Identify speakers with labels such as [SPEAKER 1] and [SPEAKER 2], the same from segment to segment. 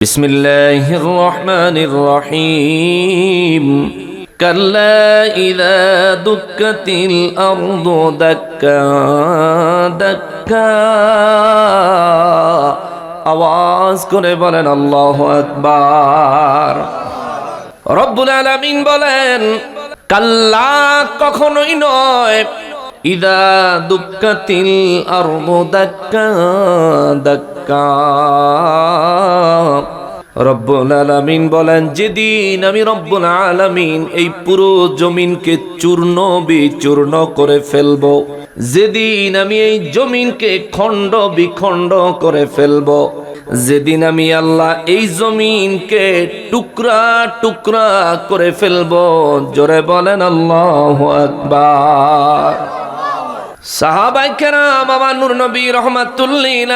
[SPEAKER 1] بسم الله الرحمن الرحيم كلا إذا دكت الأرض دكا دكا আওয়াজ করে বলেন আল্লাহ আকবার রব্বুল আলামিন বলেন কাল্লা কখনোই নয় ইদা দুঃখাতিল আরদ দাক্কা দাক্কা রব্বুল আলামিন বলেন যেদিন আমি রব্বুল আলামিন এই পুরো জমিনকে চূর্ণ বিচূর্ণ করে ফেলব। যেদিন আমি এই জমিনকে খণ্ড বিখণ্ড করে ফেলব। যেদিন আমি আল্লাহ এই জমিনকে টুকরা টুকরা করে ফেলব। জোরে বলেন আল্লাহ আকবার।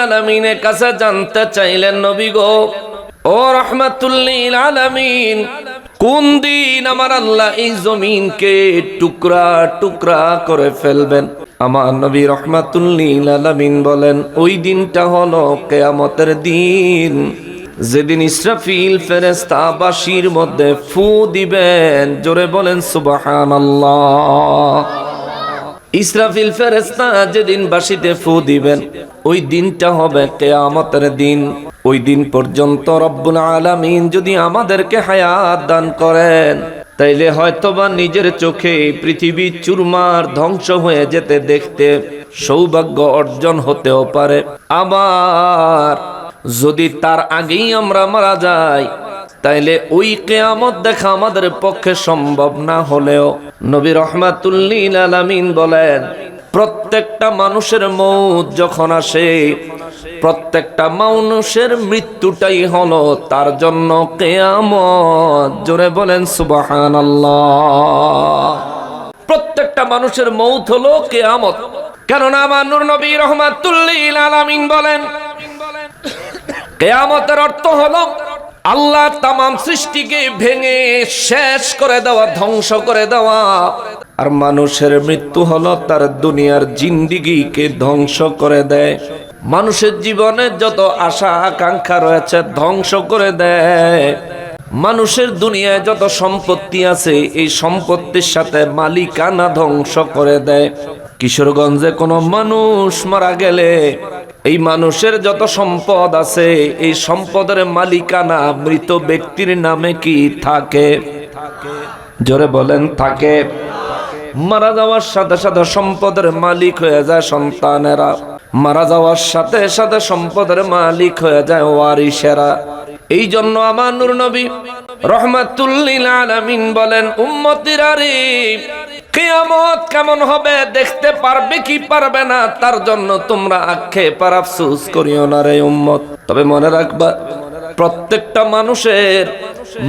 [SPEAKER 1] আলমিনের কাছে জানতে চাইলেন, নবী গো, ও কোন দিন আমার আল্লাহ এই জমিনকে টুকরা টুকরা করে ফেলবেন? আমার নবী রহমাতুল্লিল আলমিন বলেন, ওই দিনটা হলো কেয়ামতের দিন। যেদিন ইসরাফিল ফেরেস্তা বাসির মধ্যে ফু দিবেন, জোরে বলেন সুবাহান ইসরাফিল ফেরেস্তা যেদিন বাসিতে ফু দিবেন, ওই দিনটা হবে কেয়ামতের দিন। ওই দিন পর্যন্ত রব্বুল আলামিন যদি আমাদেরকে হায়াত দান করেন, তাইলে হয়তোবা নিজের চোখে পৃথিবী চুরমার ধ্বংস হয়ে যেতে দেখতে সৌভাগ্য অর্জন হতেও পারে। আবার যদি তার আগেই আমরা মারা যাই তাইলে ওই কেয়ামত দেখা আমাদের পক্ষে সম্ভব না হলেও নবী রহমাতুল্লিল আলামিন বলেন, প্রত্যেকটা মানুষের মৌত যখন আসে, প্রত্যেকটা মানুষের মৃত্যুটাই হলো তার জন্য কেয়ামত। জোরে বলেন সুবাহান প্রত্যেকটা মানুষের মৌত হলো কেয়ামত। কেননা মানুর নূর নবী রহমাতুল্লিল আলামিন বলেন, কেয়ামতের অর্থ হলো আল্লাহ তামাম সৃষ্টিকে ভেঙে শেষ করে দেওয়া, ধ্বংস করে দেওয়া। আর মানুষের মৃত্যু হলো তার দুনিয়ার জিন্দিগিকে ধ্বংস করে দেয়। মানুষের জীবনে যত আশা, আকাঙ্ক্ষা রয়েছে, ধ্বংস করে দেয়। মানুষের দুনিয়ায় যত সম্পত্তি আছে, এই সম্পত্তির সাথে মালিকানা ধ্বংস করে দেয়। কিশোরগঞ্জে কোনো মানুষ মারা গেলে এই মানুষের যত সম্পদ আছে, এই সম্পদের মালিকানা মৃত ব্যক্তির নামে কি থাকে? জোরে বলেন, থাকে। মারা যাওয়ার সাথে সাথে সম্পদের মালিক হয়ে যায় সন্তানেরা। মারা যাওয়ার সাথে সাথে সম্পদের মালিক হয়ে যায় ওয়ারিসেরা। এই জন্য আমার নূর নবী রহমাতুল্লিল আলামিন বলেন, উম্মতিরা রে কেয়ামত কেমন হবে দেখতে পারবে কি পারবে না, তার জন্য তোমরা আক্ষে পার আফসুস করিও না রে উম্মত। তবে মনে রাখবা, প্রত্যেকটা মানুষের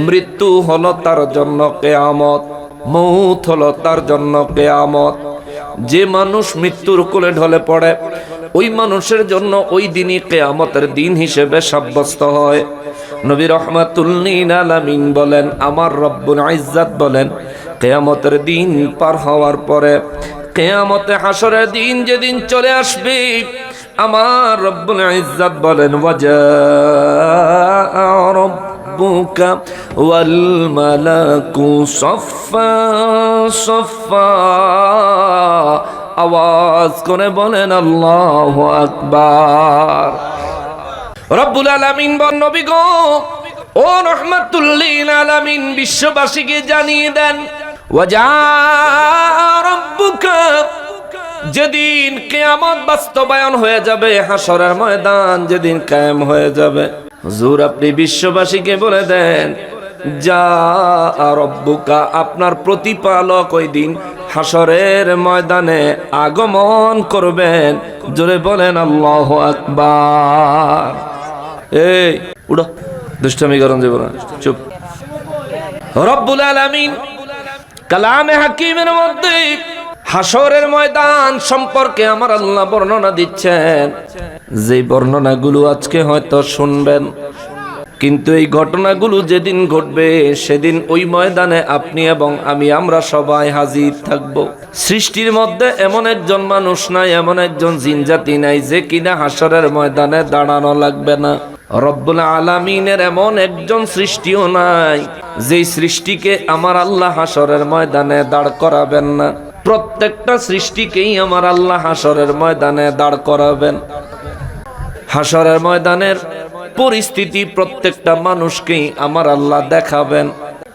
[SPEAKER 1] মৃত্যু হলো তার জন্য কেয়ামত, মৌত হলো তার জন্য কেয়ামত। যে মানুষ মৃত্যুর কোলে ঢলে পড়ে, ওই মানুষের জন্য ওই দিনই কেয়ামতের দিন হিসেবে সাব্যস্ত হয়। নবী রহমাতুল্লিন আলামিন বলেন, আমার রব্বুল ইজ্জাত বলেন কেয়ামতের দিন পার হওয়ার পরে, কেয়ামতে হাসরের দিন যেদিন চলে আসবে, আমার রব্বুল ইজ্জাত বলেন ওয়াজা ওয়াল মালাকু সফা সফা আওয়াজ করে বলেন, আল্লাহু আকবার। রব্বুল আলামিন বন নবী গো, ও রহমাতুল্লিল আলামিন, বিশ্ববাসীকে জানিয়ে দেন যেদিন কেয়ামত বাস্তবায়ন হয়ে যাবে হাসরের ময়দান যেদিন কায়েম হয়ে যাবে। হুজুর, আপনি বিশ্ববাসীকে বলে দেন, যা রব্বুকা, আপনার প্রতিপালক ওই দিন হাসরের ময়দানে আগমন করবেন। জোরে বলেন, আল্লাহ আকবার। এই উড়ো দুষ্টামি করুন যাব চুপ। রব্বুল আলামিন কালামে হাকিমের মধ্যে হাসরের ময়দান সম্পর্কে আমার আল্লাহ বর্ণনা দিচ্ছেন। যে বর্ণনাগুলো আজকে হয়তো শুনবেন, কিন্তু এই ঘটনাগুলো যেদিন ঘটবে, সেদিন ওই ময়দানে আপনি এবং আমি, আমরা সবাই হাজির থাকব। সৃষ্টির মধ্যে এমন একজন মানুষ নাই, এমন একজন জিনজাতি নাই যে কিনা হাসরের ময়দানে দাঁড়ানো লাগবে না। রব্বুল আলামিনের এমন একজন সৃষ্টিও নাই, যেই সৃষ্টিকে আমার আল্লাহ হাসরের ময়দানে দাঁড় করাবেন না। প্রত্যেকটা সৃষ্টিকেই আমার আল্লাহ হাসরের ময়দানে দাঁড় করাবেন। হাসরের ময়দানের পরিস্থিতি প্রত্যেকটা মানুষকেই আমার আল্লাহ দেখাবেন।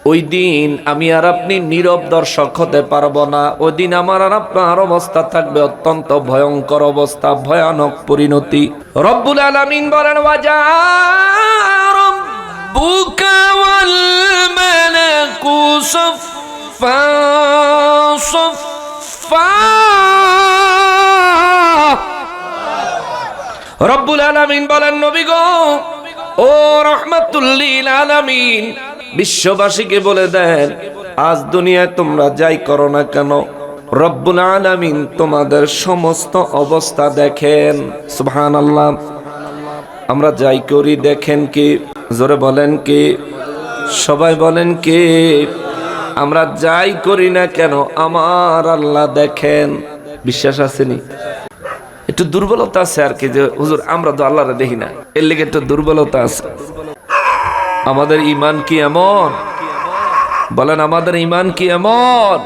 [SPEAKER 1] ওই দিন আমি আর আপনি নীরব দর্শক হতে পারব না। ওই দিন আমার আর আপনার অবস্থা থাকবে অত্যন্ত ভয়ঙ্কর অবস্থা, ভয়ানক পরিণতি। রব্বুল আলামিন বলেন রব্বুল আলামিন বলেন, নবী গো ও রহমাতুল্লিল আলামিন, বিশ্ববাসীকে বলে দেন, আজ দুনিয়ায় তোমরা যাই করো না কেন, রব্বুল আলামিন তোমাদের সমস্ত অবস্থা দেখেন। সুবহানাল্লাহ। আমরা যাই করি, দেখেন কি, জোরে বলেন কি, সবাই বলেন কি, আমরা যাই করি না কেন, আমার আল্লাহ দেখেন। বিশ্বাস আসেনি একটু দুর্বলতা আছে আর কি যে, হুজুর, আমরা তো আল্লাহরে দেখি না। এর লেগে একটু দুর্বলতা আছে। আমাদের ইমান কি এমন? বলেন, আমাদের ইমান কি এমন?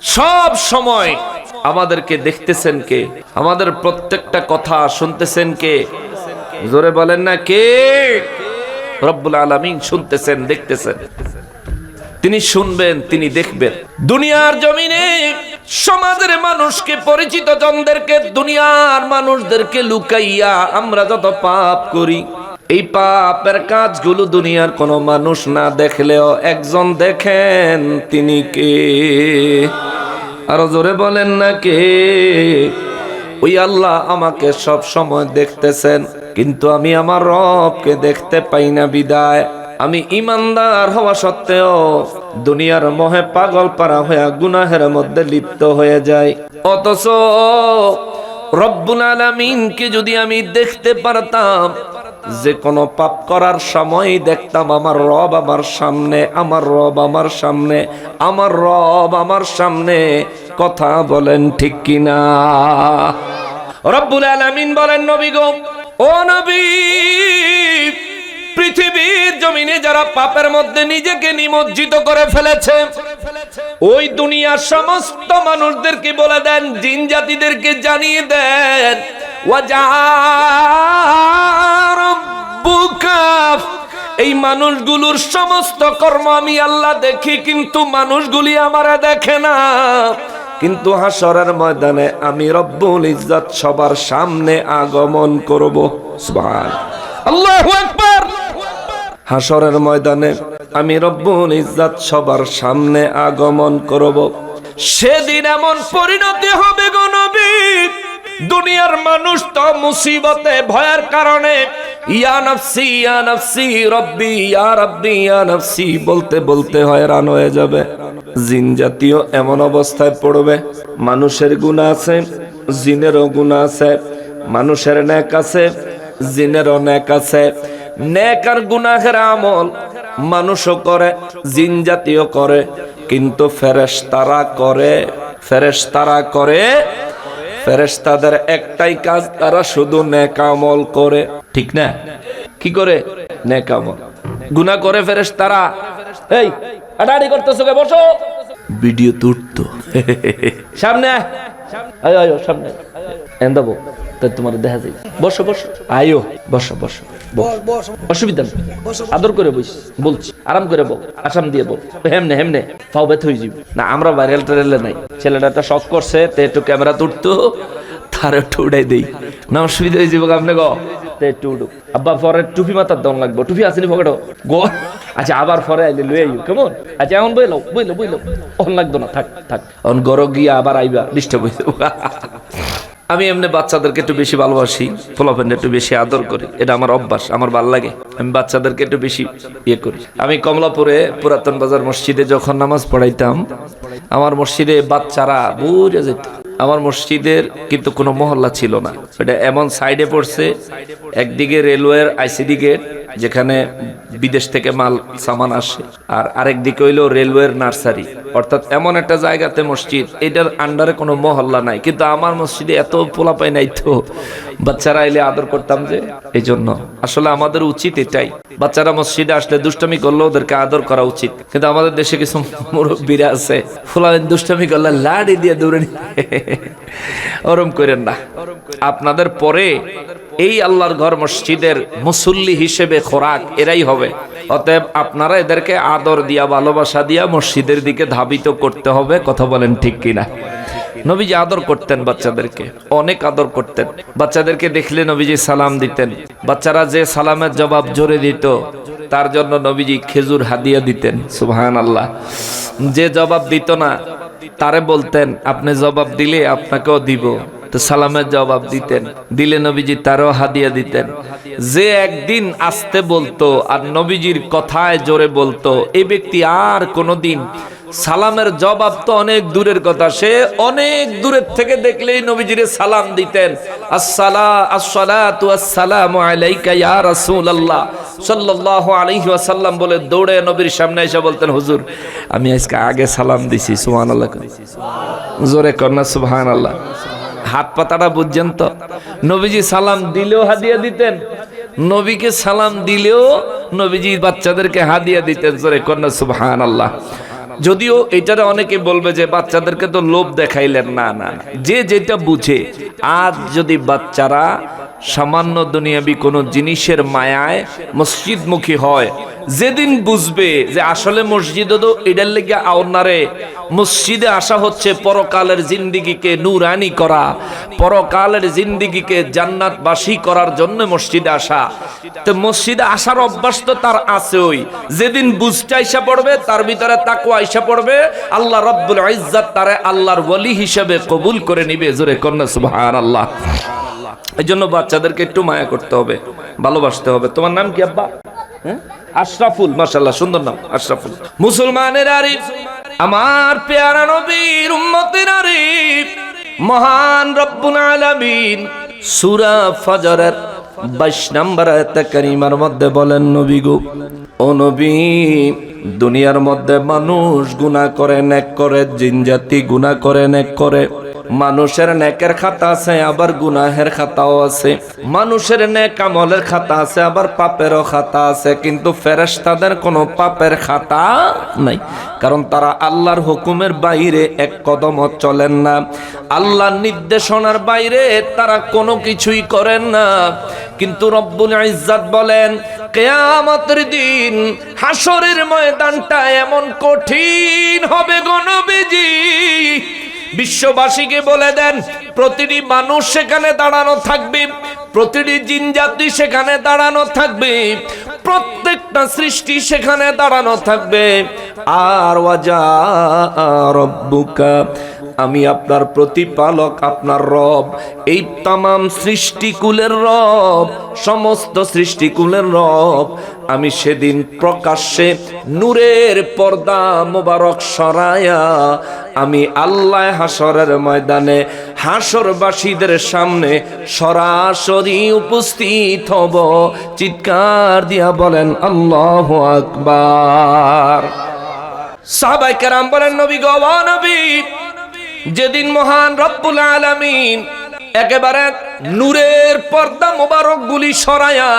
[SPEAKER 1] সব সময় আমাদেরকে দেখতেছেন কে? আমাদের প্রত্যেকটা কথা শুনতেছেন কে? জোরে বলেন না, কে? রব্বুল আলামিন শুনতেছেন, দেখতেছেন। তিনি শুনবেন, তিনি দেখবেন। দুনিয়ার জমিনে সমাজের মানুষকে, পরিচিত জনদেরকে, দুনিয়ার মানুষদেরকে লুকাইয়া আমরা যত পাপ করি, এই পাপের কাজগুলো দুনিয়ার কোনো মানুষ না দেখলেও একজন দেখেন তিনি কে? আরও জোরে বলেন না কে? ওই আল্লাহ আমাকে সব সময় দেখতেছেন, কিন্তু আমি আমার রবকে দেখতে পাই না বিদায়। আমি ইমানদার হওয়া সত্ত্বেও দুনিয়ার মোহে পাগল পারা হয়ে গুনাহের মধ্যে লিপ্ত হয়ে যায়। অথচ রব্বুল আলামিনকে যদি আমি দেখতে পারতাম, যে কোনো পাপ করার সময় দেখতাম, আমার রব আমার সামনে, আমার রব আমার সামনে, আমার রব আমার সামনে, কথা বলেন ঠিক কিনা? রব্বুল আলামিন বলেন, নবী গো, ও নবী! পৃথিবীর জমিনে যারা পাপের মধ্যে নিজেকে নিমজ্জিত করে ফেলেছে, ওই দুনিয়ার সমস্ত মানুষদেরকে বলে দেন? জিন জাতিদেরকে জানিয়ে দেন এই মানুষগুলোর সমস্ত কর্ম আমি আল্লাহ দেখি, কিন্তু মানুষগুলি আমারা দেখে না। কিন্তু হাসরের ময়দানে আমি রব্বুল ইজ্জত সবার সামনে আগমন করব। আল্লাহু আকবার। হাসরের ময়দানে আমি রব্বুল ইজ্জত সবার সামনে আগমন করব। সেদিন এমন পরিণতি হবে গো নবী। দুনিয়ার মানুষ তো মুসিবতে ভয়ের কারণে, ইয়া নফসি ইয়া নফসি, রব্বি, ইয়া রব্বি, ইয়া নফসি বলতে বলতে হয়রান হয়ে যাবে। জিন জাতীয় এমন অবস্থায় পড়বে, মানুষের গুণা আছে, জিনেরও গুণা আছে, মানুষের ন্যাক আছে, জিনেরও ন্যাক আছে ন্যাক আর গুনাহের আমল মানুষও করে জিন জাতীয় করে কিন্তু ফেরেশ তারা করে ফেরেশ তারা করে ফেরেশতাদের একটাই কাজ তারা শুধু নেক আমল করে। ঠিক না? কি করে? নেক আমল। গুনাহ করে ফেরেশতারা। এই আড়াআড়ি করতেছো কে? বসো। ভিডিও তুলতো সামনে আয় সামনে। এন্দাবো তাই তোমার দেখা বসো বসো। আয়ো বসো বসো অসুবিধা নেই। আদর করে বইস বলছি। আরাম করে বল আসাম দিয়ে বল হেমনে হেমনে ফাও ব্যথ হয়ে যাবে না আমরা ভাইরাল টেরেলে নাই। ছেলেটা একটা শখ করছে তে একটু ক্যামেরা তুলতো তার একটু উড়াই দেই। না অসুবিধা হয়ে যাব আপনি গো? তে একটু উঠুক আব্বা, পরে টুপি মাথার দম টুপি আসেনি আচ্ছা আবার আইলে লই আইও, কেমন? আচ্ছা বইলো অন লাগতো না, থাক থাক। অন গর গিয়া আবার আইবা, ডিস্টার্ব হয়ে আমি এমনি বাচ্চাদেরকে একটু বেশি ভালোবাসি পোলাপেনটা একটু বেশি আদর করি। এটা আমার অভ্যাস, আমার ভালো লাগে। আমি বাচ্চাদেরকে একটু বেশি ইয়ে করি। আমি কমলাপুরে পুরাতন বাজার মসজিদে যখন নামাজ পড়াইতাম, আমার মসজিদে বাচ্চারা বুঝে যেত আমার মসজিদের কিন্তু কোনো মহল্লা ছিল না। এটা এমন সাইডে পড়ছে, একদিকে রেলওয়ের আইসিডি গেট যেখানে বিদেশ থেকে মাল, সামান আসে। আর আরেক দিকে হইল রেলওয়ের নার্সারি। অর্থাৎ এমন একটা জায়গাতে মসজিদ, এটার আন্ডারে কোনো মহল্লা নাই। কিন্তু আমার মসজিদে এত পোলাপাই নাই তো। বাচ্চারা এলে আদর করতাম যে এই জন্য আসলে আমাদের উচিত এটাই। বাচ্চারা মসজিদে আসলে দুষ্টামি করলে ওদেরকে আদর করা উচিত। কিন্তু আমাদের দেশে কিছু মুরব্বীরা আছে ফুলাবেন দুষ্টামি করলে লাড়ি দিয়ে দৌড়ে ওরম করেন না। আপনাদের পরে এই আল্লাহর ঘর মসজিদের মুসল্লি হিসেবে খোরাক এরাই হবে। অতএব আপনারা এদেরকে আদর দিয়া, ভালোবাসা দিয়া মসজিদের দিকে ধাবিত করতে হবে, কথা বলেন ঠিক কিনা? নবীজি আদর করতেন বাচ্চাদেরকে, অনেক আদর করতেন। বাচ্চাদেরকে দেখলে নবীজি সালাম দিতেন। বাচ্চারা যে সালামের জবাব জোরে দিত, তার জন্য নবীজি খেজুর হাদিয়া দিতেন সুবহান আল্লাহ যে জবাব দিত না, তারে বলতেন, আপনি জবাব দিলে আপনাকেও দিব। তো সালামের জবাব দিতেন। দিলে নবীজি তারও হাদিয়া দিতেন। যে একদিন আসতে বলতো আর নবীজির কথায় জোরে বলতো, এই ব্যক্তি আর কোনোদিন সালামের জবাব তো অনেক দূরের কথা। সে অনেক দূরের থেকে দেখলেই নবীজিরে সালাম দিতেন। ওয়াসাল্লাম বলে দৌড়ে নবীর সামনে এসে বলতেন, হুজুর, আমি আজকে আগে সালাম দিছি সুহান আল্লাহ জোরে কন্যা সুবহানাল্লাহ। হাত পাতাটা বুঝছেন তো নবীজি সালাম দিলেও হাদিয়া দিতেন। নবীকে সালাম দিলেও নবীজি বাচ্চাদেরকে হাদিয়া দিতেন। জোরে কন্যা সুবহান আল্লাহ যদিও এটারে অনেকে বলবে যে বাচ্চাদেরকে তো লোভ দেখাইলেন। না না। যে যেটা বুঝে, আজ যদি বাচ্চারা সামান্য দুনিয়াবি কোনো জিনিসের মায়ায় মসজিদমুখী হয় যেদিন বুঝবে যে আসলে মসজিদে তো এটার লেগে আওনারে মসজিদে আসা হচ্ছে পরকালের জিন্দিগিকে নুরানি করা, পরকালের জিন্দিগিকে জান্নাতবাসী করার জন্য মসজিদে আসা। তো মসজিদে আসার অভ্যাস তো তার আছে ওই যেদিন বুঝতে আইসা পড়বে, তার ভিতরে তাকুয়া আইসা পড়বে, আল্লাহ রব্বুল ইজ্জাত তারে আল্লাহর ওলি হিসেবে কবুল করে নিবে। জোরে কন্যা সুবহান আল্লাহ এই জন্য বাচ্চাদেরকে একটু মায়া করতে হবে, ভালোবাসতে হবে। তোমার নাম কি আব্বা? হ্যাঁ? আশরাফুল মাশাল্লাহ সুন্দর নাম, আশরাফুল। মুসলমানের আরিফ, আমার পেয়ারা নবীর উম্মতের আরিফ, মহান রব্বুল আলামিন। সূরা ফজরের 22 নম্বর আয়াতে কারিমার মধ্যে বলেন, নবী গো, ও নবী, দুনিয়ার মধ্যে মানুষ গুনাহ করে, নেক করে, জিন জাতি গুনাহ করে, নেক করে। মানুষের নেকের খাতা আছে, আবার গুনাহের খাতাও আছে। মানুষের নেক আমলের খাতা আছে, আবার পাপেরও খাতা আছে। কিন্তু ফেরেশতাদের কোনো পাপের খাতা নাই, কারণ তারা আল্লাহর হুকুমের বাইরে এক কদম চলেন না। আল্লাহর নির্দেশনার বাইরে তারা কোনো কিছুই করেন না। কিন্তু রব্বুল ইজ্জাত বলেন, কেয়ামতের দিন হাসরের ময়দানটা এমন কঠিন হবে গণবেজি বিশ্ববাসীকে বলে দেন, প্রতিটি মানুষ সেখানে দাঁড়ানো থাকবে, প্রতিটি জিনজাতি সেখানে দাঁড়ানো থাকবে, প্রত্যেকটা সৃষ্টি সেখানে দাঁড়ানো থাকবে। আর ওয়াজা রব্বুকা আমি আপনার প্রতিপালক, আপনার রব। এই তামাম সৃষ্টিকুলের রব, সমস্ত সৃষ্টিকুলের রব। আমি সেদিন প্রকাশ্যে নূরের পর্দা মোবারক সরায়া আমি আল্লাহ হাসরের ময়দানে হাসরবাসীদের সামনে সরাসরি উপস্থিত হব। চিৎকার দিয়া বলেন, আল্লাহ আকবার। সাহাবাই বলেন, নবী গো নবী। যেদিন মহান রব্বুল আলামিন একেবারে নূরের পর্দা মোবারক গুলি সরায়া,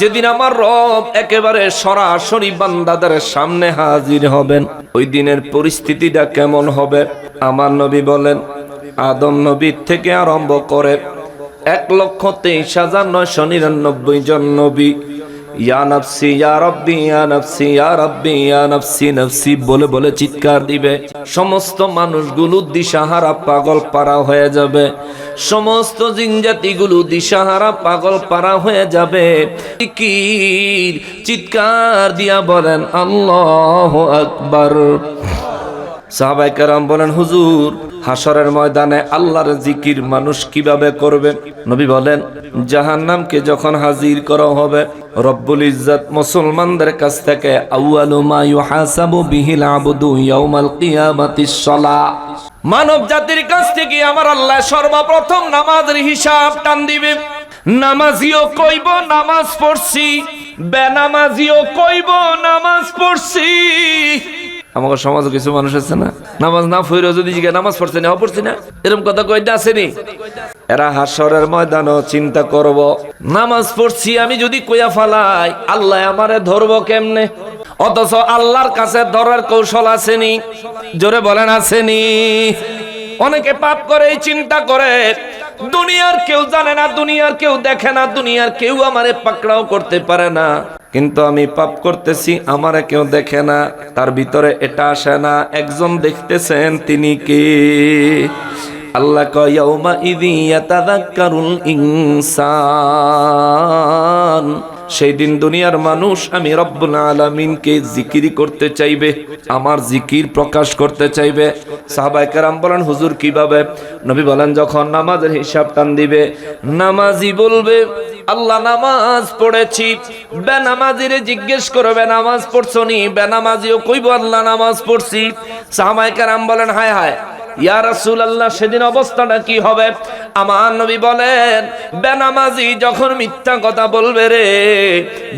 [SPEAKER 1] যেদিন আমার রব একেবারে সরাসরি বান্দাদের সামনে হাজির হবেন, ওই দিনের পরিস্থিতিটা কেমন হবে? আমার নবী বলেন, আদম নবীর থেকে আরম্ভ করে এক লক্ষ তেইশ হাজার নয়শো নিরানব্বই জন নবী ইয়া নফসি, ইয়া রব্বি, ইয়া নফসি, ইয়া রব্বি, ইয়া নফসি নফসি বলে বলে চিৎকার দিবে। সমস্ত মানুষগুলো দিশাহারা পাগল পারা হয়ে যাবে। সমস্ত জিনজাতিগুলো দিশাহারা পাগল পারা হয়ে যাবে। কি চিৎকার দিয়া বলেন, আল্লাহ আকবার। সাহাবাই কারাম বলেন, হুজুর হাসরের ময়দানে আল্লাহর জিকির মানুষ কীভাবে করবে? নবী বলেন, জাহান্নামকে যখন হাজির করা হবে, রব্বুল ইজ্জত মুসলমানদের কাছ থেকে আউয়ালু মা ইউহাসাবু বিহিল আবদু ইয়াউমাল কিয়ামাতিস মানব জাতির কাছ থেকে আমার আল্লাহ সর্বপ্রথম নামাজের হিসাব টান দিবে। নামাজিও কইব, নামাজ পড়ছি। বেনামাজিও কইব, নামাজ পড়ছি। আমাকে সমাজে কিছু মানুষ আছে না? নামাজ না ফইরো যদি জিজ্ঞাসা নামাজ পড়ছে না পড়ছি না? এরকম কথা কইতে আসেনি এরা হাসরের ময়দানও চিন্তা করব। নামাজ পড়ছি আমি যদি কইয়া ফালাই, আল্লাহ আমারে ধরবো কেমনে? অথচ আল্লাহর কাছে ধরার কৌশল আসেনি জোরে বলেন আসেনি অনেকে পাপ করে, চিন্তা করে। দুনিয়ার কেউ জানে না, দুনিয়ার কেউ দেখে না, দুনিয়ার কেউ আমারে পাকড়াও করতে পারে না। কিন্তু আমি পাপ করতেছি, আমারে কেউ দেখে না, তার ভিতরে এটা আসে না। একজন দেখতেছেন, তিনি কে? আল্লাহ কয়, ইয়াউমা ইদি ইয়াতাযাক্কারুল ইনসান। সেই দিন দুনিয়ার মানুষ আমি রব্বুল আলামিনকে জিকির করতে চাইবে, আমার জিকির প্রকাশ করতে চাইবে। সাহাবায়ে কেরাম বলেন, হুজুর, কীভাবে? নবী বলেন, যখন নামাজের হিসাব টান দিবে, নামাজি বলবে আল্লাহ নামাজ পড়েছি। বেনামাজিরে জিজ্ঞেস করবে নামাজ পড়ছো নি? বেনামাজিও কইব, আল্লাহ নামাজ পড়ছি। সাহাবায়ে কেরাম বলেন, হায় হায়, ইয়া রাসূলুল্লাহ, সেদিন অবস্থাটা কি হবে? আমার নবী বলেন, বেনামাজি যখন মিথ্যা কথা বলবে রে,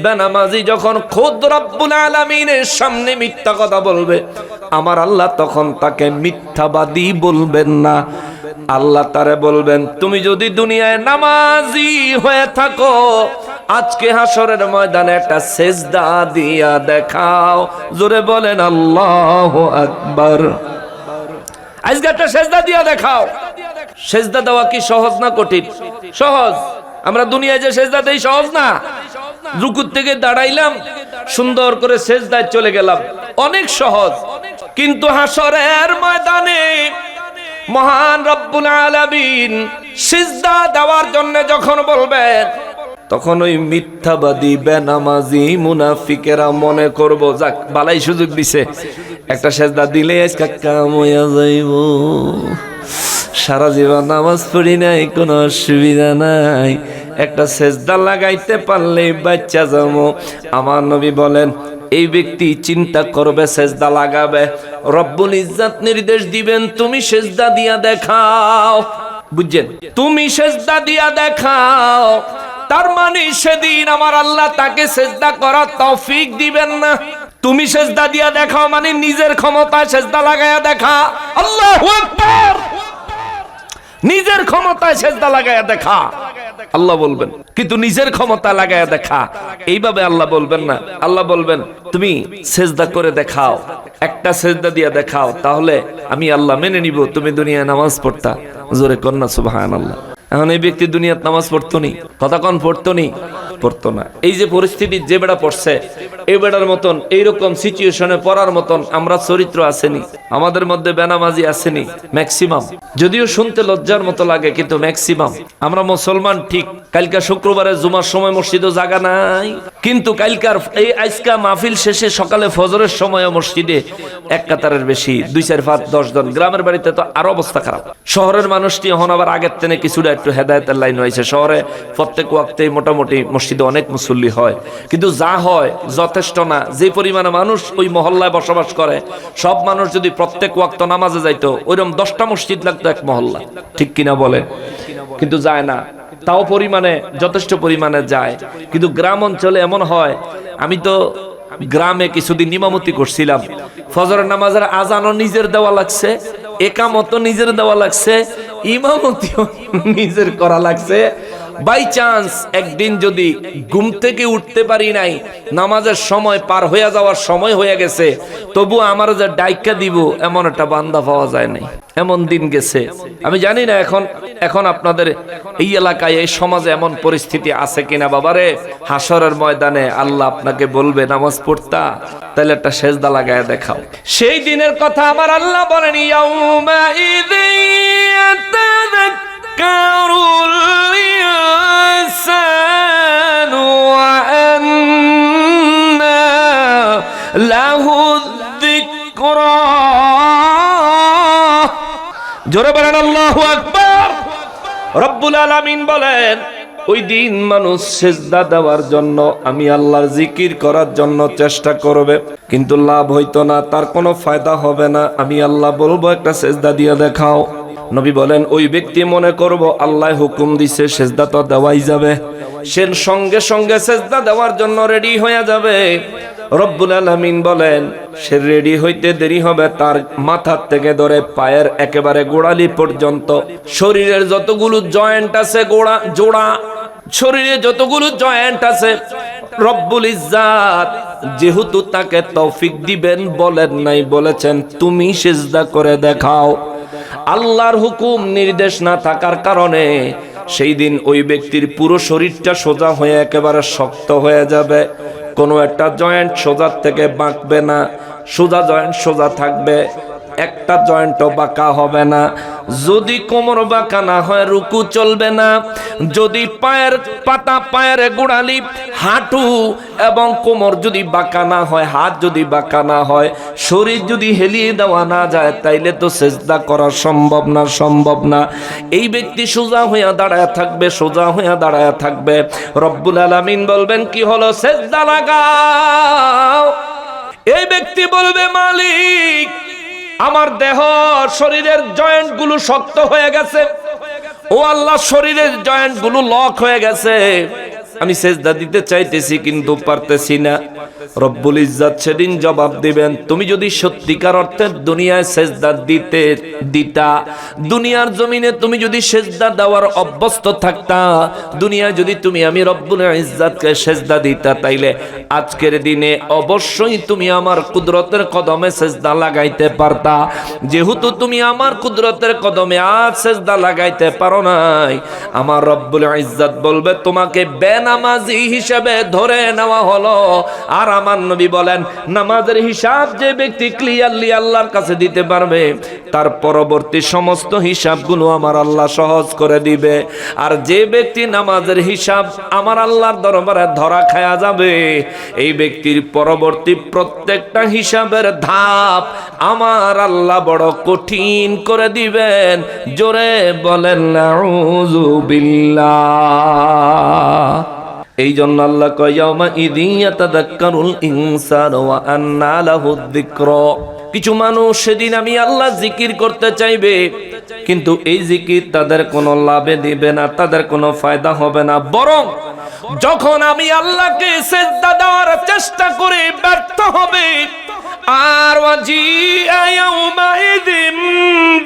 [SPEAKER 1] বেনামাজি যখন খোদ রব্বুল আলামিনের সামনে মিথ্যা কথা বলবে, আমার আল্লাহ তখন তাকে মিথ্যাবাদী বলবেন না। আল্লাহ তারে বলবেন, তুমি যদি দুনিয়ায় নামাজি হয়ে থাকো, আজকে হাসরের ময়দানে একটা সেজদা দিয়া দেখাও। জোরে বলেন, আল্লাহ আকবার। আজকে একটা সেজদা দিয়া দেখাও। সেজদা দেওয়া কি সহজ না কঠিন? সহজ। আমরা দুনিয়ায় যে সেজদা দেই সহজ না? রুকুর থেকে দাঁড়াইলাম, সুন্দর করে সেজদায় চলে গেলাম। অনেক সহজ। কিন্তু হাসরের ময়দানে মহান রব্বুল আলামিন সিজদা দেওয়ার জন্য যখন বলবেন তখন ওই মিথ্যাবাদী, বেনামাজি মুনাফিকেরা মনে করব, যাক, বালাই সুযোগ দিছে। একটা সেজদা দিলে আজকে কাম হইয়া যাইব। সারা জীবন নামাজ পড়ি নাই, কোনো অসুবিধা নাই। একটা সেজদা লাগাইতে পারলে বাচ্চা যাব। আমার নবী বলেন, এই ব্যক্তি চিন্তা করবে, সেজদা লাগাবে। রব্বুল ইজ্জাত নির্দেশ দিবেন, তুমি সেজদা দিয়া দেখাও। বুঝছেন? তুমি সেজদা দিয়া দেখাও। তার মানে সেদিন আমার আল্লাহ তাকে সেজদা করার তৌফিক দিবেন না। তুমি সেজদা দিয়া দেখাও মানে নিজের ক্ষমতা সেজদা লাগায়া দেখা। আল্লাহু নিজের ক্ষমতায় সেজদা লাগায়া দেখা। আল্লাহ বলবেন। কিন্তু নিজের ক্ষমতা লাগায় দেখা। এইভাবে আল্লাহ বলবেন না। আল্লাহ বলবেন, তুমি সেজদা করে দেখাও। একটা সেজদা দিয়া দেখাও। তাহলে আমি আল্লাহ মেনে নিব। তুমি দুনিয়া নামাজ পড়তা। জোরে কন্যা সুবাহ আল্লাহ এখন এই ব্যক্তি দুনিয়ার নামাজ পড়তো নি কতক্ষণ পড়তো নি? পড়তো না। এই যে পরিস্থিতি যে বেড়া পড়ছে এই বেড়ার মতন, এইরকম সিচুয়েশনে পড়ার মতন আমরা চরিত্র আসেনি, আমাদের মধ্যে বেনামাজি আসেনি ম্যাক্সিমাম যদিও শুনতে লজ্জার মতো লাগে, কিন্তু ম্যাক্সিমাম আমরা মুসলমান, ঠিক, কালকা শুক্রবারে জুমার সময় মসজিদও জাগা নাই, কিন্তু কালকার এই আজকা মাহফিল শেষে সকালে ফজরের সময় মসজিদে এক কাতারের বেশি, দুই, চার, পাঁচ, দশ জন। গ্রামের বাড়িতে তো আরও অবস্থা খারাপ। শহরের মানুষটি এখন আবার আগের তেনে কিছুটা একটু হেদায়তের লাইন হয়েছে শহরে। প্রত্যেক ওয়াক্তে মোটামুটি মসজিদে অনেক মুসল্লি হয়। কিন্তু যা হয় যথেষ্ট না। যে পরিমাণে মানুষ ওই মহল্লায় বসবাস করে, সব মানুষ যদি প্রত্যেক ওয়াক্ত নামাজে যাইতো, ওইরকম দশটা মসজিদ লাগতো এক মহল্লা। ঠিক কিনা বলে? কিন্তু যায় না। তাও পরিমাণে, যথেষ্ট পরিমাণে যায়। কিন্তু গ্রাম অঞ্চলে এমন হয়, আমি তো গ্রামে কিছুদিন নিমামতি করছিলাম। ফজরের নামাজের আজানও নিজের দেওয়া লাগছে একামতো নিজের দেওয়া লাগছে। ইমামতিও নিজের করা লাগছে। বাই চান্স একদিন যদি ঘুম থেকে উঠতে পারি নাই, নামাজের সময় পার হয়ে যাওয়ার সময় হয়ে গেছে, তবু আমার যে ডাইকা দিব, এমন একটা বান্দা পাওয়া যায় নাই। এমন দিন গেছে। আমি জানি না এখন এখন আপনাদের এই এলাকায়, এই সমাজে এমন পরিস্থিতি আছে কিনা। বাবারে হাসরের ময়দানে আল্লাহ আপনাকে বলবে, নামাজ পড়তা, তাহলে একটা সেজদা লাগায় দেখাও। সেই দিনের কথা আমার আল্লাহ বলেন জোরে বলেন, আল্লাহু আকবার। রব্বুল আলামিন বলেন, ওই দিন মানুষ সেজদা দেওয়ার জন্য, আমি আল্লাহর জিকির করার জন্য চেষ্টা করবে, কিন্তু লাভ হইতো না, তার কোনো ফায়দা হবে না। আমি আল্লাহ বলব, একটা সেজদা দিয়ে দেখাও। নবী বলেন, ওই ব্যক্তি মনে করব আল্লাহ হুকুম দিছে, সেজদা তো দেওয়াই যাবে। সে সঙ্গে সঙ্গে সেজদা দেওয়ার জন্য রেডি হয়ে যাবে। রব্বুল আলামিন বলেন, সে রেডি হইতে দেরি হবে, তার মাথার থেকে ধরে পায়ের একেবারে গোড়ালি পর্যন্ত শরীরের যতগুলো জয়েন্ট আছে, গোড়া, জোড়া, শরীরে যতগুলো জয়েন্ট আছে, রব্বুল ইজ্জাত যেহেতু তাকে তৌফিক দিবেন বলেন নাই, বলেছেন, তুমি সেজদা করে দেখাও। আল্লাহর হুকুম নির্দেশ না থাকার কারণে সেই দিন ওই ব্যক্তির পুরো শরীরটা সোজা হয়ে একেবারে শক্ত হয়ে যাবে। কোনো একটা জয়েন্ট সোজার থেকে বাঁকবে না। সোজা জয়েন্ট সোজা থাকবে। একটা জয়েন্টও বাঁকা হবে না। যদি কোমর বাঁকা না হয়, রুকু চলবে না। যদি পায়ের পাতা, পায়ের গোড়ালি, হাঁটু এবং কোমর যদি বাঁকা না হয়, হাত যদি বাঁকা না হয়, শরীর যদি হেলিয়ে দেওয়া না যায়, তাইলে তো সেজদা করা সম্ভব না সম্ভব না। এই ব্যক্তি সোজা হইয়া দাঁড়ায় থাকবে, সোজা হইয়া দাঁড়ায় থাকবে। রব্বুল আলামিন বলবেন, কি হলো? সেজদা লাগাও। এই ব্যক্তি বলবে, মালিক আমার দেহ শরীরের জয়েন্টগুলো শক্ত হয়ে গেছে। ও আল্লাহ, শরীরের জয়েন্টগুলো লক হয়ে গেছে। আমি সেজদা দিতে চাইতেছি, কিন্তু পারতেছি না। রব্বুল ইজ্জাত সেদিন জবাব দিবেন, তুমি যদি সত্যিকার অর্থে দুনিয়ায় সেজদা দিতে, দিতা, দুনিয়ার জমিনে তুমি যদি সেজদা দেওয়ার অভ্যস্ত থাকতা, দুনিয়ায় যদি তুমি আমি রব্বুল ইজ্জাতকে সেজদা দিতা, তাইলে আজকের দিনে অবশ্যই তুমি আমার কুদরতের কদমে সেজদা লাগাইতে পারতা। যেহেতু তুমি আমার কুদরতের কদমে আজ সেজদা লাগাইতে পারো নাই, আমার রব্বুল ইজ্জাত বলবে, তোমাকে বেনামাজি হিসেবে ধরে নেওয়া হলো আর আমার নবী বলেন, নামাজের হিসাব যে ব্যক্তি ক্লিয়ারলি আল্লাহর কাছে দিতে পারবে, তার পরবর্তী সমস্ত হিসাবগুলো আমার আল্লাহ সহজ করে দিবে। আর যে ব্যক্তি নামাজের হিসাব আমার আল্লাহর দরবারে ধরা খায়া যাবে, এই ব্যক্তির পরবর্তী প্রত্যেকটা হিসাবের ধাপ আমার আল্লাহ বড় কঠিন করে দিবেন। জোরে বলেন বিল্লাহ। এই জন্য আল্লাহ কয়ামা যিকর। কিছু মানুষ সেদিন আমি আল্লাহ জিকির করতে চাইবে, কিন্তু এই জিকির তাদের কোনো লাভে দিবে না, তাদের কোনো ফায়দা হবে না। বরং যখন আমি আল্লাহকে সেজদা দেওয়ার চেষ্টা করে ব্যর্থ হবে, আর ওয়াজি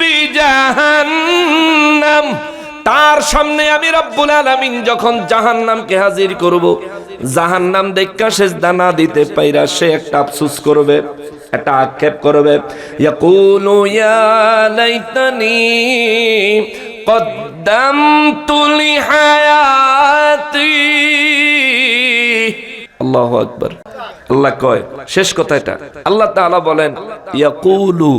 [SPEAKER 1] বিজাহান্নাম তার সামনে আমি রব্বুল আলামিন যখন জাহান্নামকে হাজির করব, জাহান্নাম দেখা সেজদা না দিতে পাইরা সে একটা আফসোস করবে, একটা আক্ষেপ করবে। ইয়া আল্লাহু আকবার। আল্লাহ কয়, শেষ কথা এটা। আল্লাহ তাআলা বলেন, ইয়াকুলু,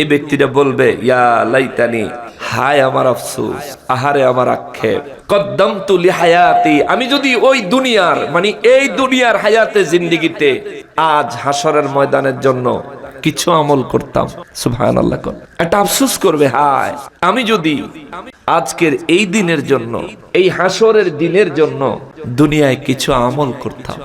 [SPEAKER 1] এই ব্যক্তিটা বলবে, ইয়া লাইতানি, হায় আমার আফসোস, আহারে আমার আক্ষেপ। কদ্দম তুলি হায়াতি আমি যদি ওই দুনিয়ার মানে এই দুনিয়ার হায়াতে জিন্দিগিতে আজ হাসরের ময়দানের জন্য কিছু আমল করতাম। সুবহান আল্লাহ একটা আফসোস করবে, হায়, আমি যদি আজকের এই দিনের জন্য, এই হাসরের দিনের জন্য দুনিয়ায় কিছু আমল করতাম।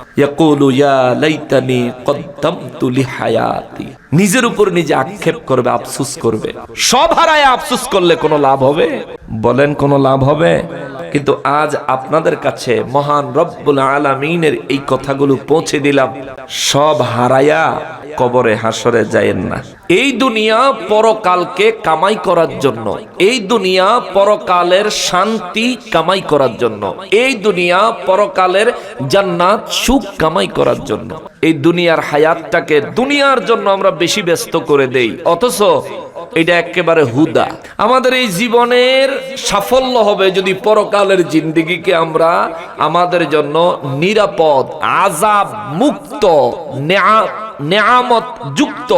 [SPEAKER 1] নিজের উপর নিজে আক্ষেপ করবে, আফসোস করবে। সব হারায় আফসুস করলে কোনো লাভ হবে? বলেন কোনো লাভ হবে? কিন্তু আজ আপনাদের কাছে মহান রব্বুল আলামিনের এই কথাগুলো পৌঁছে দিলাম। সব হারায়া কবরে হাসরে যায়েন না। এই দুনিয়া পরকালকে কামাই করার জন্য, এই দুনিয়া পরকালের শান্তি কামাই করার জন্য, এই দুনিয়া পরকালের জান্নাত সুখ কামাই করার জন্য। এই দুনিয়ার হায়াতটাকে দুনিয়ার জন্য আমরা বেশি ব্যস্ত করে দেই, অথচ এটা একেবারে হুদা। আমাদের এই জীবনের সাফল্য হবে যদি পরকালের জিন্দিগিকে আমরা আমাদের জন্য নিরাপদ আজাব মুক্ত নেয়া নেয়ামত যুক্ত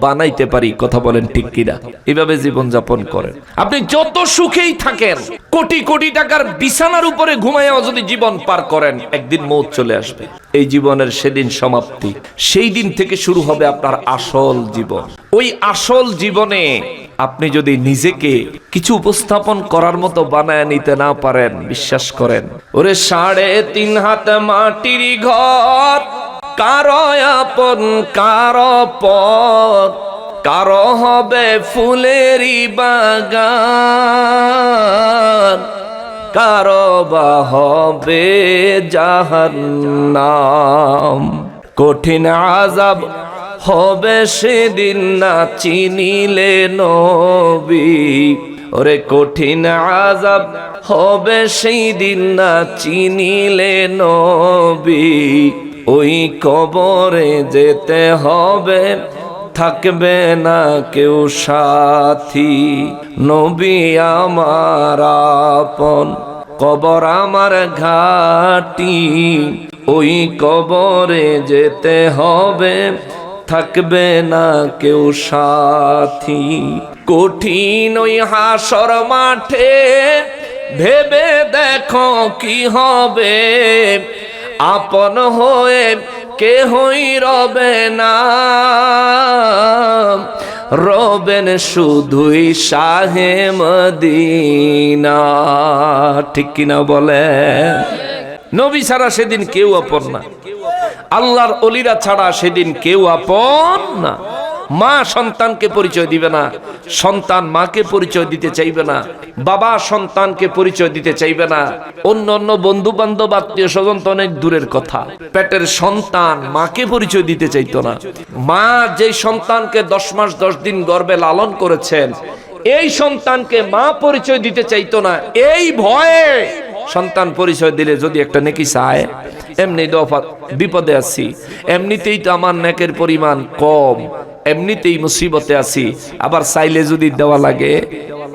[SPEAKER 1] বানাইতে পারি, কথা বলেন ঠিক কিনা? এভাবে জীবন যাপন করেন। আপনি যত সুখেই থাকেন, কোটি কোটি টাকার বিছানার উপরে ঘুমাইয়াও যদি জীবন পার করেন, একদিন মৌত চলে আসবে। এই জীবনের সেদিন সমাপ্তি। সেই দিন থেকে শুরু হবে আপনার আসল জীবন। ওই আসল জীবনে আপনি যদি নিজেকে কিছু উপস্থাপন করার মতো বানায় নিতে না পারেন, বিশ্বাস করেন। ওরে সাড়ে তিন হাত মাটির ঘর কারও আপন কারও পর কারও হবে ফুলেরই বাগান কারও বা হবে জাহান্নাম। কঠিন আজাব হবে সেদিন না চিনিলে নবী। ওরে কঠিন আজাব হবে সেই দিন না চিনিলে নবী। ওই কবরে যেতে হবে, থাকবে না কেউ সাথী। নবী আমার আপন, কবর আমার ঘাটি। ওই কবরে যেতে হবে, থাকবে না কেউ সাথী। কঠিন ওই হাসর মাঠে ভেবে দেখো কি হবে। আপন হয়ে কেহই রবে না। রবেন শুধুই শাহে মদিনা। ঠিক কিনা বলে? নবী ছাড়া সেদিন কেউ আপন না। আল্লাহর অলিরা ছাড়া সেদিন কেউ আপন না। মা সন্তানকে পরিচয় দিবে না। সন্তান মাকে পরিচয় দিতে চাইবে না। বাবা সন্তানকে পরিচয় দিতে চাইবে না। অন্য অন্য বন্ধু বান্ধব আত্মীয় স্বজন তো অনেক দূরের কথা। পেটের সন্তান মাকে পরিচয় দিতে চাইতো না। মা যে সন্তানকে দশ মাস, দশ দিন গর্বে লালন করেছেন, এই সন্তানকে মা পরিচয় দিতে চাইতো না। এই ভয়ে সন্তান পরিচয় দিলে যদি একটা নেকি চায়, এমনি দফা বিপদে আছি। এমনিতেই তো আমার নেকের পরিমাণ কম। এমনিতেই মুসিবতে আছি। আবার চাইলে যদি দেওয়া লাগে,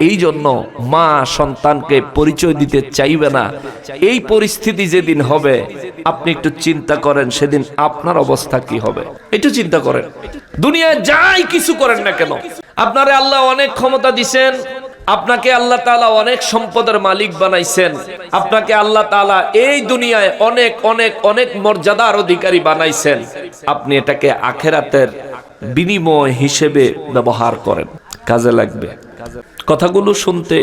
[SPEAKER 1] এই জন্য মা সন্তানকে পরিচয় দিতে চাইবে না। এই পরিস্থিতি যেদিন হবে, আপনি একটু চিন্তা করেন, সেদিন আপনার অবস্থা কি হবে। একটু চিন্তা করেন। দুনিয়ায় যাই কিছু করেন না কেন। আপনারে আল্লাহ অনেক ক্ষমতা দিছেন, আপনাকে আল্লাহ তাআলা অনেক সম্পদের মালিক বানাইছেন, আপনাকে আল্লাহ তাআলা এই দুনিয়ায় অনেক অনেক অনেক মর্যাদার অধিকারী বানাইছেন। আপনি এটাকে আখেরাতের বিনিময় হিসেবে ব্যবহার করেন। কাজে লাগবে। কথাগুলো শুনতে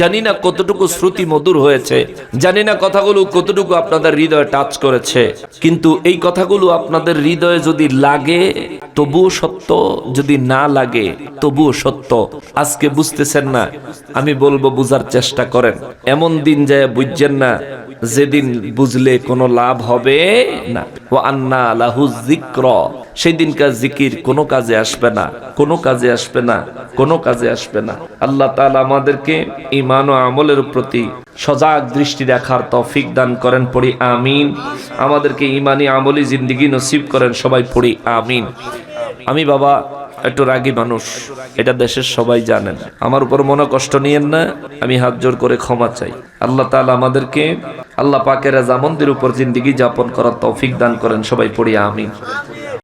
[SPEAKER 1] জানি না কতটুকু শ্রুতি মধুর হয়েছে, জানি না কথাগুলো কতটুকু আপনাদের হৃদয়ে টাচ করেছে, কিন্তু এই কথাগুলো আপনাদের হৃদয়ে যদি লাগে, তবুও সত্য, যদি না লাগে, তবুও সত্য। আজকে বুঝতেছেন না, আমি বলব বুঝার চেষ্টা করেন। এমন দিন যায় বুঝছেন না যেদিন বুঝলে কোনো লাভ হবে না। ও আন্না লাহু জিক্র সেই দিনকার জিকির কোনো কাজে আসবে না, কোনো কাজে আসবে না, কোনো কাজে আসবে না। আল্লাহ তাআলা আমাদেরকে ইমান ও আমলের প্রতি সজাগ দৃষ্টি রাখার তৌফিক দান করেন, পড়ি আমিন। আমাদেরকে ইমানি আমলি জিন্দিগি নসিব করেন, সবাই পড়ি আমিন। আমি বাবা একটু রাগী মানুষ, এটা দেশের সবাই জানেন। আমার উপর মনে কষ্ট নিয়েন না, আমি হাত জোর করে ক্ষমা চাই। আল্লাহ তালা আমাদেরকে আল্লাহ পাকেরা জামন্দির উপর জিন্দিগি যাপন করার তৌফিক দান করেন। সবাই পড়িয়া আমিন।